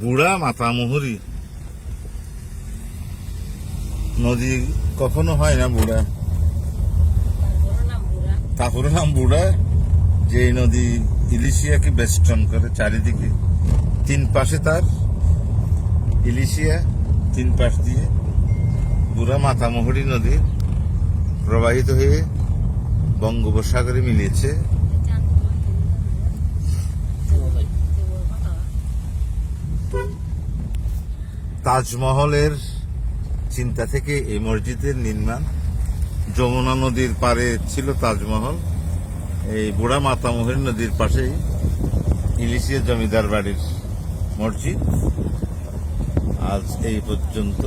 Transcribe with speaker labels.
Speaker 1: বুড়া মাতামুহুরি নদী কখনো হয় না বুড়া। তারপরে নাম বুড়া। যে নদী ইলিশিয়াকে বেষ্টন করে চারিদিকে। তিন পাশে তার ইলিশিয়া, তিন পাশ দিয়ে বুড়া মাতামুহুরি নদী প্রবাহিত হয়ে বঙ্গোপসাগরে মিলেছে। তাজমহলের চিন্তা থেকে এই মসজিদের নির্মাণ। যমুনা নদীর পারে ছিল তাজমহল। এই বুড়া মাতামহের নদীর পাশেই ইলিশিয়া জমিদার বাড়ির মসজিদ। আজ এই পর্যন্ত